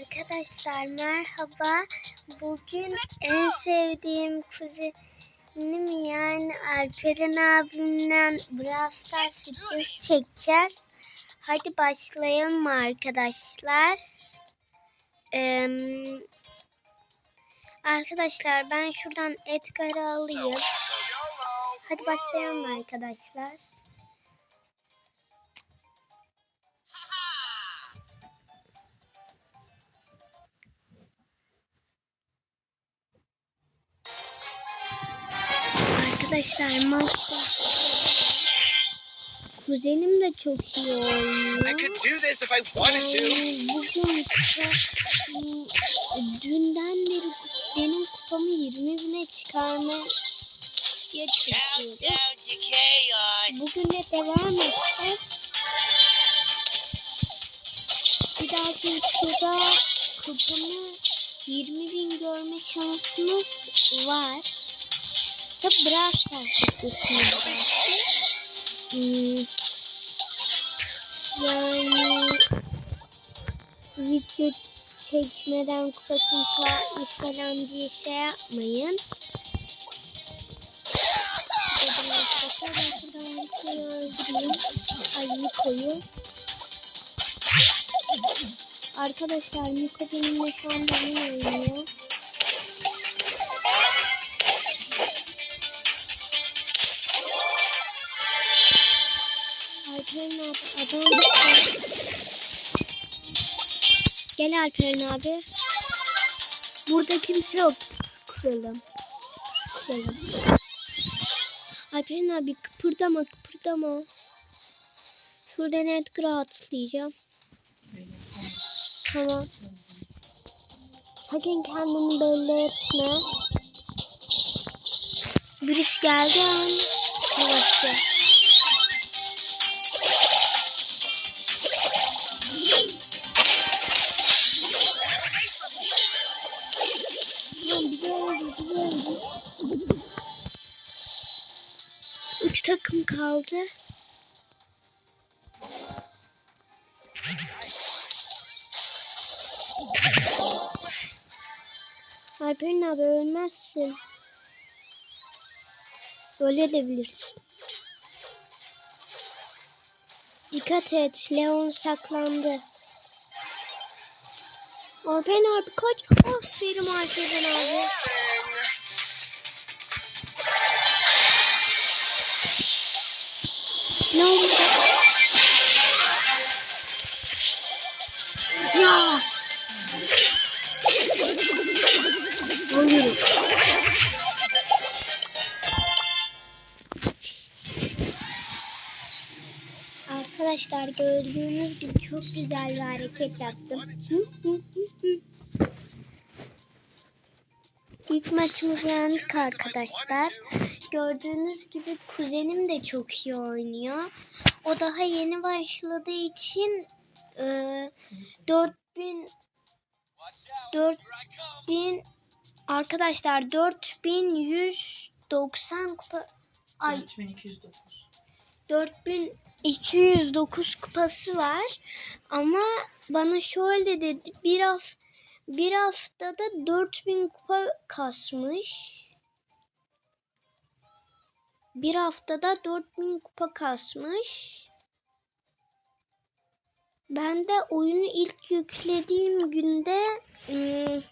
Arkadaşlar merhaba. Bugün en sevdiğim kuzenim yani Alperen abimle Brawl Stars videosu çekeceğiz. Hadi başlayalım arkadaşlar. Ee, arkadaşlar ben şuradan Edgar'ı alayım. Hadi başlayalım arkadaşlar. Arkadaşlar maçta kuzenim de çok iyi I oynuyor. could do this if I wanted to. Yani bugün dünden beri benim kupamı 20 bine çıkarmaya çalışıyoruz. Bugün de devam edeceğiz. Bir dahaki videoda kupamı 20 bin görme şansımız var. Tabi videosunda. Hmm, yani video çekmeden kalkmış falan diye şey yapmayın. Dedim arkadaşlar ben şuradan Niko'yu öldüreyim. Ay Niko'yu. Arkadaşlar Niko benimle şu anda oynuyor. Gel Alperen abi. Burada kimse yok. Kuralım. Kuralım. Alperen abi kıpırdama kıpırdama. Şuradan Edgar'a atlayacağım. Tamam. Sakın kendini belli etme. Birisi geldi an. Takım kaldı. Alperen abi ölmezsin. Ölebilirsin. Dikkat et. Leon saklandı. Alperen abi kaç. Aferin Alperen abi. Ne oldu? Ya. Oluyor. Arkadaşlar gördüğünüz gibi çok güzel bir hareket yaptım. İlk maçımızı yendik arkadaşlar. Gördüğünüz gibi kuzenim de çok iyi oynuyor. O daha yeni başladığı için e, 4000 4000 arkadaşlar 4190 kupa ay 3209. 4209 kupası var. Ama bana şöyle dedi. Bir, haf bir haftada 4000 kupa kasmış. Bir haftada 4000 kupa kasmış. Ben de oyunu ilk yüklediğim günde ım,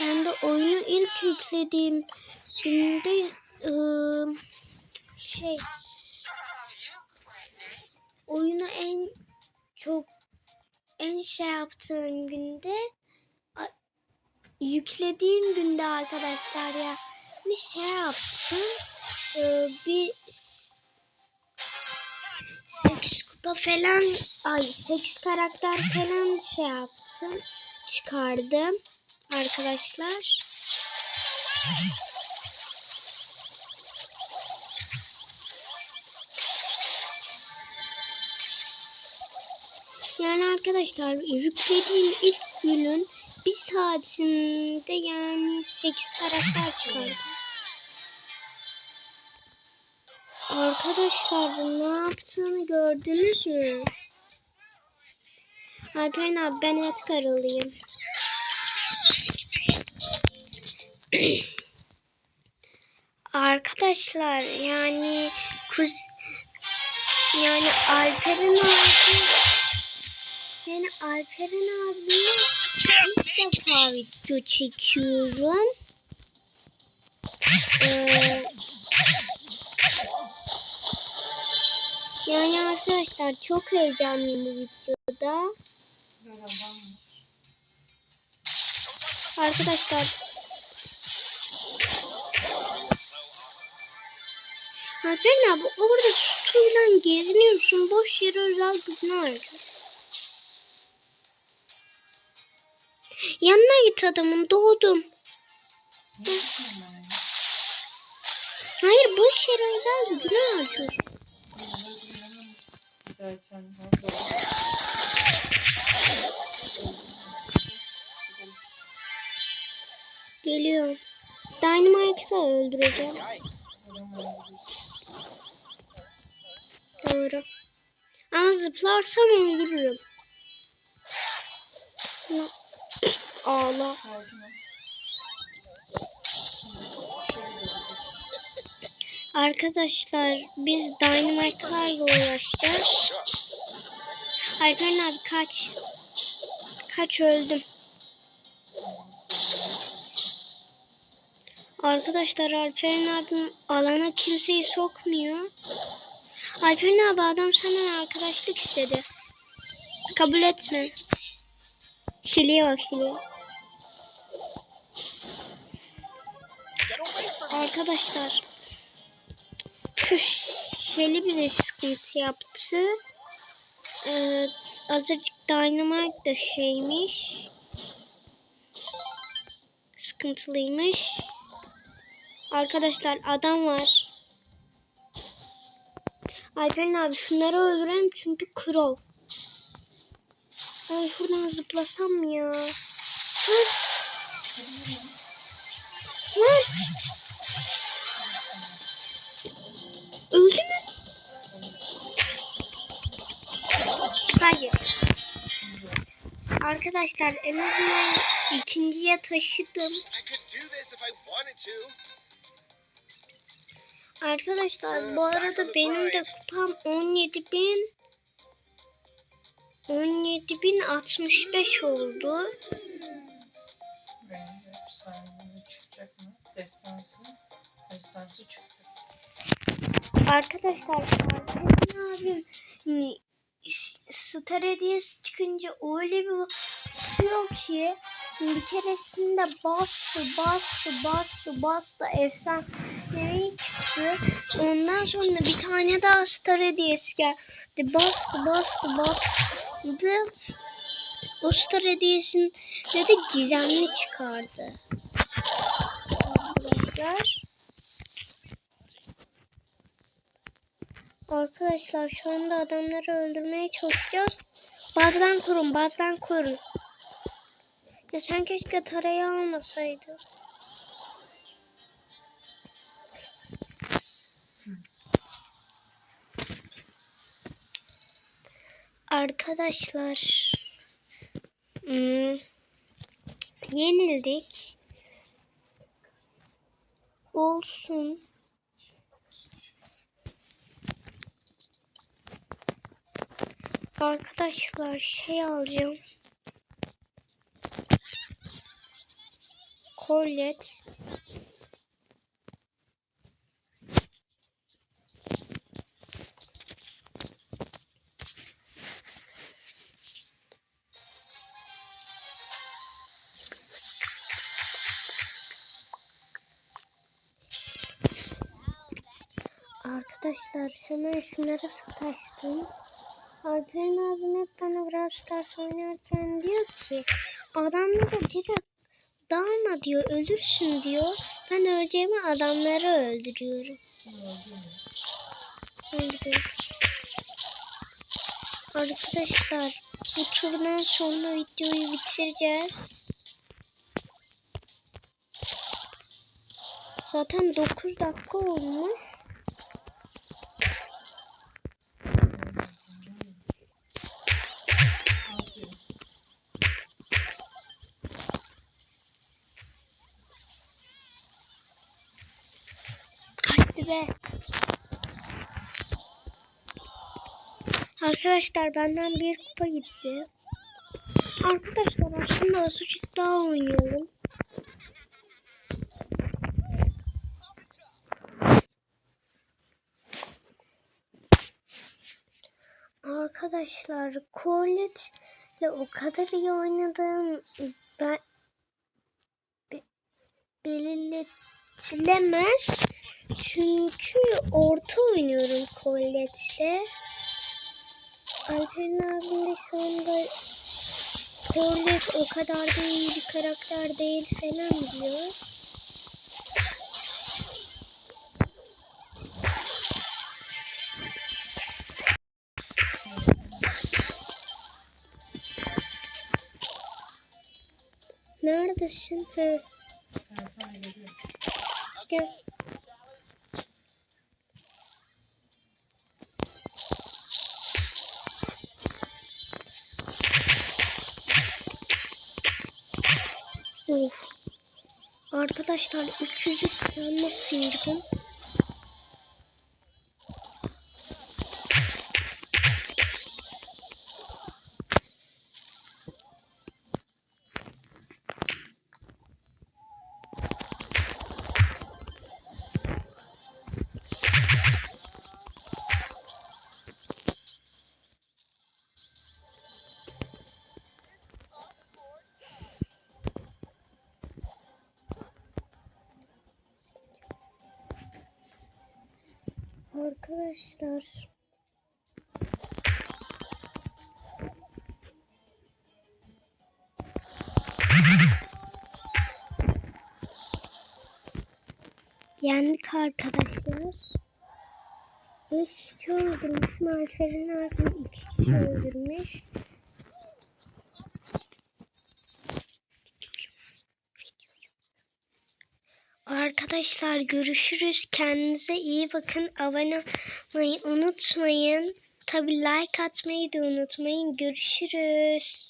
ben de oyunu ilk yüklediğim günde ım, şey oyunu en çok en şey yaptığım günde yüklediğim günde arkadaşlar ya bir şey yaptım Ee, bir 8 kupa falan ay 8 karakter falan şey yaptım çıkardım arkadaşlar. Yani arkadaşlar yüklediğim ilk günün bir saatinde yani 8 karakter çıkardım. Arkadaşlar ne yaptığını gördünüz mü? Alperen abi ben Edgar alayım. Arkadaşlar yani kuz yani Alperen abi yani Alperen abi ilk defa video çekiyorum. Ee, yani arkadaşlar çok heyecanlıyım bu videoda. Arkadaşlar Hakan abi orada stuyla geziniyorsun. Boş yere özel gücünü Yanına git adamın doğdum. Hayır boş yere gücünü harcıyorsun. Zaten Geliyorum. Dynamite'ı öldüreceğim. Doğru. Ama zıplarsam öldürürüm. Ya. Ağla. Arkadaşlar biz Dynamite'larla uğraşacağız. Alperen abi kaç. Kaç öldüm. Arkadaşlar Alperen abim alana kimseyi sokmuyor. Alperen abi adam senden arkadaşlık istedi. Kabul etme. Şiliye bak şiliye. Arkadaşlar şu Şeli bize sıkıntı yaptı. Ee, azıcık Dynamite da şeymiş. Sıkıntılıymış. Arkadaşlar adam var. Alperen abi şunları öldürelim çünkü Crow. Ben şuradan zıplasam ya? Lan! Lan! Öldü mü? Hayır. Arkadaşlar en azından ikinciye taşıdım. Arkadaşlar bu arada benim de kupam 17 bin 17 bin 65 oldu. Benim de efsanevi çıkacak mı? Destansı. Destansı çıktı. Arkadaşlar Alperen abim hani, Star hediyesi çıkınca öyle bir basıyor ki bir keresinde bastı bastı bastı bastı efsanevi çıktı. Ondan sonra bir tane daha Star hediyesi geldi. Bastı bastı bastı. O Star hediyesini de gizemli çıkardı. Arkadaşlar. Arkadaşlar şu anda adamları öldürmeye çalışacağız. Bazıdan kurun, bazıdan kurun. Ya sen keşke tarayı almasaydın. Arkadaşlar hmm, yenildik. Olsun. Arkadaşlar şey alacağım. Kollet. Arkadaşlar hemen şunlara sataştım. Alperen abim hep bana Brawl Stars oynarken diyor ki adamları direkt dalma diyor ölürsün diyor. Ben öleceğimi adamları öldürüyorum. Öldürüyorum. Arkadaşlar bu turdan sonra videoyu bitireceğiz. Zaten 9 dakika olmuş. Arkadaşlar benden bir kupa gitti. Arkadaşlar aslında azıcık daha oynayalım. Arkadaşlar Colette'le o kadar iyi oynadım. Ben be- belirletilemez. Çünkü orta oynuyorum Colette'le. Alperen abim de şu anda Colette o kadar da iyi bir karakter değil falan diyor. Neredesin? He, gel. Arkadaşlar 300'ü canlı sıyırdım. Arkadaşlar Yendik arkadaşlar. 5 kişi öldürmüş. Alperen abim 2 kişi öldürmüş. Arkadaşlar görüşürüz. Kendinize iyi bakın. Abone olmayı unutmayın. Tabi like atmayı da unutmayın. Görüşürüz.